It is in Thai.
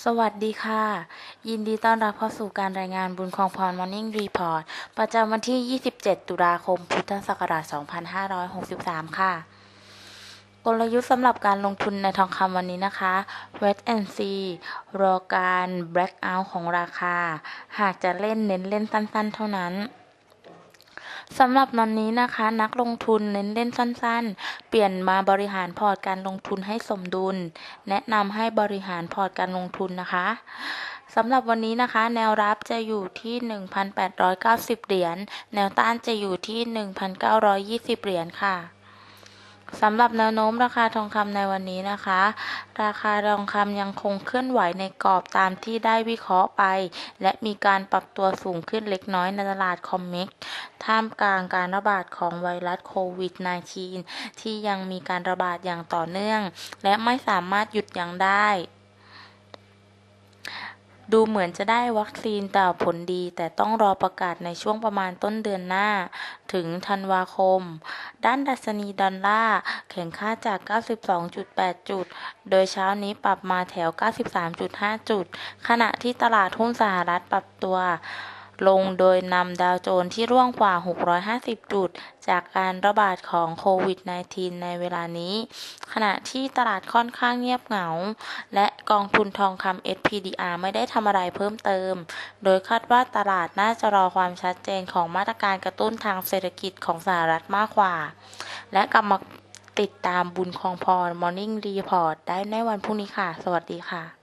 สวัสดีค่ะ ยินดีต้อนรับเข้าสู่การรายงานบุญคองพร Morning Report ประจำวันที่ 27 ตุลาคม พุทธศักราช 2563 ค่ะ กลยุทธ์สำหรับการลงทุนในทองคำวันนี้นะคะ Wait and see รอการ black out ของราคา หากจะเล่นเน้นเล่นสั้นๆ เท่านั้น สำหรับนอนนี้นะคะ นักลงทุนเน้นเล่นสั้นๆ เปลี่ยนมาบริหารพอร์ตการลงทุนให้สมดุล แนะนำให้บริหารพอร์ตการลงทุนนะคะสำหรับวันนี้นะคะ แนวรับจะอยู่ที่ 1,890 เหรียญแนวต้านจะอยู่ที่ 1,920 เหรียญค่ะ สำหรับแนวโน้มราคาทองคำในวันนี้นะคะ ราคาทองคำยังคงเคลื่อนไหวในกรอบตามที่ได้วิเคราะห์ไป และมีการปรับตัวสูงขึ้นเล็กน้อยในตลาดคอมเมกท่ามกลางการระบาดของไวรัสโควิด -19 ที่ยังมีการระบาดอย่างต่อเนื่อง และไม่สามารถหยุดยั้งได้ ดูเหมือนจะได้วัคซีนแต่ผลดี แต่ต้องรอประกาศในช่วงประมาณต้นเดือนหน้า ถึงธันวาคม ด้านดัชนีดอลลาร์แข็งค่าจาก 92.8 จุด โดยเช้านี้ปรับมาแถว 93.5 จุด ขณะที่ตลาดหุ้นสหรัฐปรับตัว ลงโดยนำดาวโจนส์ที่ร่วงกว่า 650 จุด จากการระบาดของโควิด -19 ในเวลานี้ ขณะที่ตลาดค่อนข้างเงียบเหงา และกองทุนทองคำ SPDR ไม่ได้ทำอะไรเพิ่มเติม โดยคาดว่าตลาดน่าจะรอความชัดเจนของมาตรการกระตุ้นทางเศรษฐกิจของสหรัฐมากกว่า และกลับมาติดตามบุญคลองพร Morning Report ได้ในวันพรุ่งนี้ค่ะ สวัสดีค่ะ